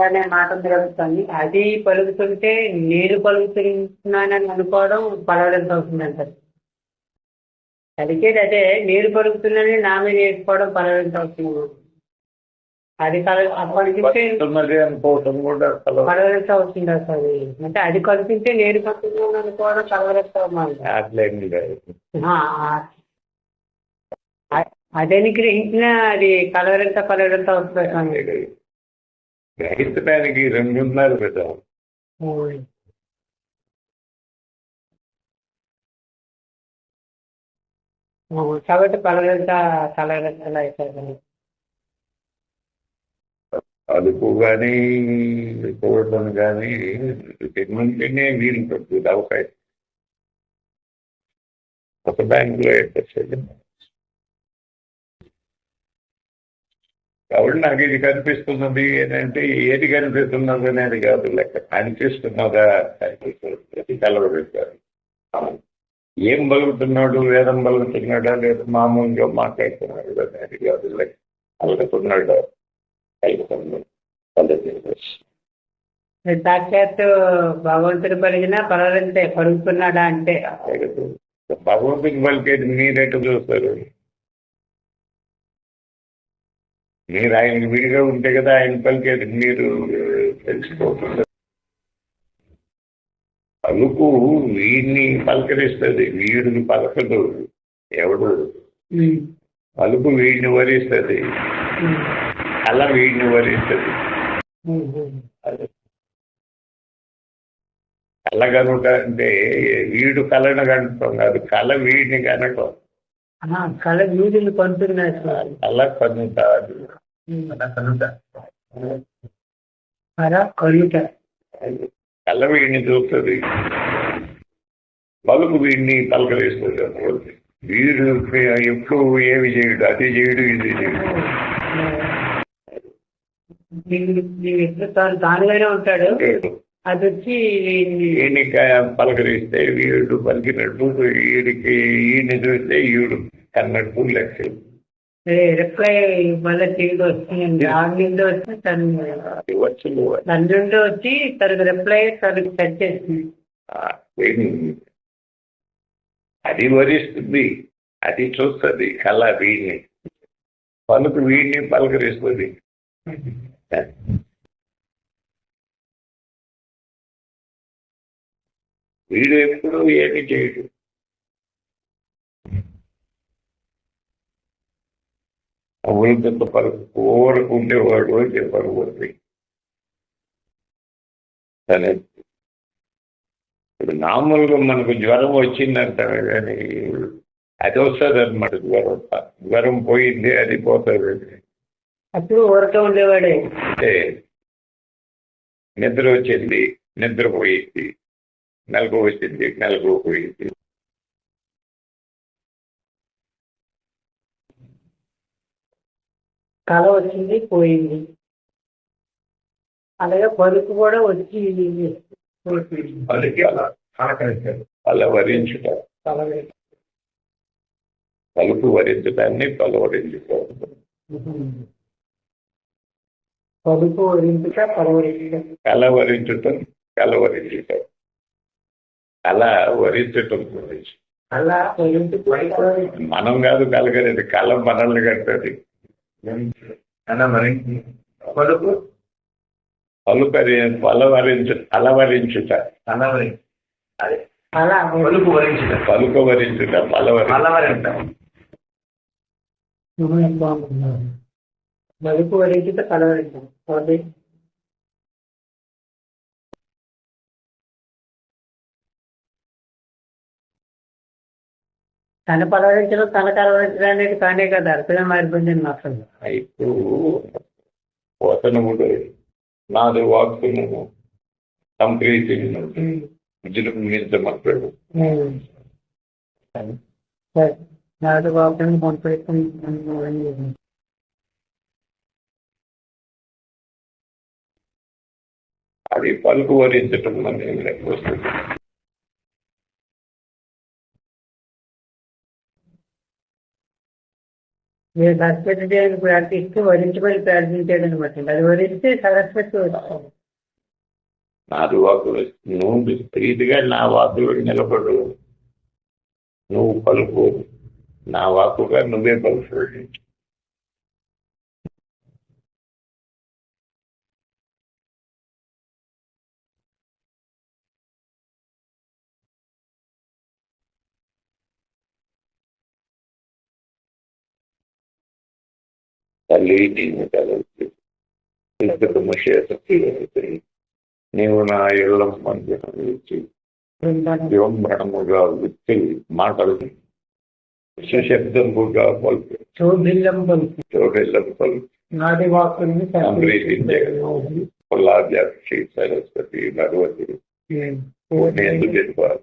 అనే మాట జరుగుతుంది అది పలుకుతుంటే నేను పలుకుతున్నానని అనుకోవడం పలవడంత అవుతుందంట. అడిగేది అదే నేను పలుకుతున్నానని నా మీద వేసుకోవడం పలవడంత అవుతుంది అది అనుకోవటం కూడా అవుతుంది అసలు అంటే అది కల్పింటే నేను పలుకుతున్నాను అనుకోవడం కలవడంత అవుతుంది? అట్లేం లేదు ఆ, ఆ. అ- అదని గ్రహించిన అది కలవరంత కలవరంత అవుతుంది? గ్రహించడానికి రెండు ఉన్నారు కదా కాబట్టి కలవరంత కలవరంతలు అవుతుంది అదుపు కానీ చూడటం కానీ ఉంటేనే వీలు పడుతుంది అవకాశం. ఒక బ్యాంకులో ఎట్టేసేది కాబట్టి నాకు ఇది కనిపిస్తున్నది ఏంటంటే ఏది కనిపిస్తున్నది అనేది కాదు లెక్క కనిపిస్తున్నదా కనిపిస్తున్నది కలవబెట్టారు ఏం బలుగుతున్నాడు వేదం బలుగుతున్నాడా లేదా మామూలుగా మాట్లాడుతున్నాడు అనేది కాదు లెక్క కలుగుతున్నాడు సాక్షాత్ భగవంతుడు పలిగిన కలవరంతే పలుకుతున్నాడా అంటే. భగవంతుని పలికేది మీరెట్టు చూస్తారు? మీరు ఆయన విడిగా ఉంటే కదా ఆయన పలికేది మీరు పలుకు వీడిని పలకరిస్తుంది వీడిని పలకదు ఎవడు? పలుకు వీడిని వరిస్తుంది కళ వీడిని వరిస్తుంది. కళ కనుక అంటే వీడు కళను కనటం కాదు కళ వీడిని కనటం ఆ, కళ వీధులు కొంటున్నారు కళ కనుతాడు కళ కలుట కళ్ళ వీడిని చూస్తుంది. పలుకు వీడిని పలకరిస్తుంది అనుకోండి వీడు ఎప్పుడు ఏమి చేయడు అది చేయడు ఇది చేయడు ఎప్పుడు తాను తానుగానే ఉంటాడు. అది వచ్చి వీడిని క- పలకరిస్తే వీడు పలికినట్టు వీడికి ఈయన్ని చూస్తే ఈడు కన్నట్టు లెక్క రిప్లై మళ్ళీ తిరిగి వస్తుంది ఆడి నుండి వచ్చి తను అది వచ్చి తనకు రిప్లై తనకు సెట్ చేస్తుంది. అది వరిస్తుంది. అది చూస్తుంది కళ వీడిని పలుకు వీడిని పలకరిస్తుంది. వీడు ఎప్పుడు ఏమి చేయడు. అమృతంత పలుకు కోరుకుంటే వాడు చెప్పరు పోతుంది సరే. ఇప్పుడు మామూలుగా మనకు జ్వరం వచ్చిందంటారు కానీ అది వస్తుంది అనమాట జ్వరం. జ్వరం పోయింది అది పోతుంది. అప్పుడు ఊరక ఉండేవాడే. అంటే నిద్ర వచ్చింది నిద్ర నెలకు వచ్చింది నెలకు పోయింది. కళ వచ్చింది పోయింది. అలాగే పలుకు కూడా వచ్చి. వాళ్ళకి అలా అలా వరించుట కలవే. తలుపు వరించడాన్ని పలవరించుకోవడం పలుకు వరించుట పలవరించుట కలవరించటం కలవరించటం కళ వరించటం గురించి అలా. మనం కాదు కలగలేదు కళ మనల్ని కట్టది. పలుకు? పలుకరి పలవరించు అలవరించుట అదే. అలా పలుకు వరించుట. పలుక వరించుట పలవరి పల్లవరింట బాగుంది పలుకు వరించుట కలవరించు తన పలవరించడం తన కలవరించడం అనేది కానే కదా అర్థమే మారిపోయింది అసలు. ఇప్పుడు పోతనముడు నాది వాక్కును సంప్రీతిను విజృంభించమంటాడు సరే. నాడు బాబుని పంపిస్తాను అది పలుకు వరించటం అనేది వస్తుంది. మీరు సరస్వతి దేవిని ప్రార్థిస్తూ వరించబడి ప్రార్థించాడు అనమాట అది వరిస్తే సరస్వతి వస్తుంది నాది వాకులు నువ్వు ప్రీతిగా నా వాకులు నిలబడు. నువ్వు పలుకు నా వాకుగా నువ్వే పలుకు. తల్లి నేను కలవచ్చు ఇంతకు శక్తి నీవు నా ఇళ్ళం మందిరం ఇచ్చి బృందాన్ని వివంబణముగా విత్తి మాటలు. సుశబ్దముగా పలుకు శోభిల్లం పలుకు చోటెల్లం పలుకు నాటి వాక్కుని పొల్లాధ్యాక్షి సరస్వతి భగవతి నేను చెప్పాలి?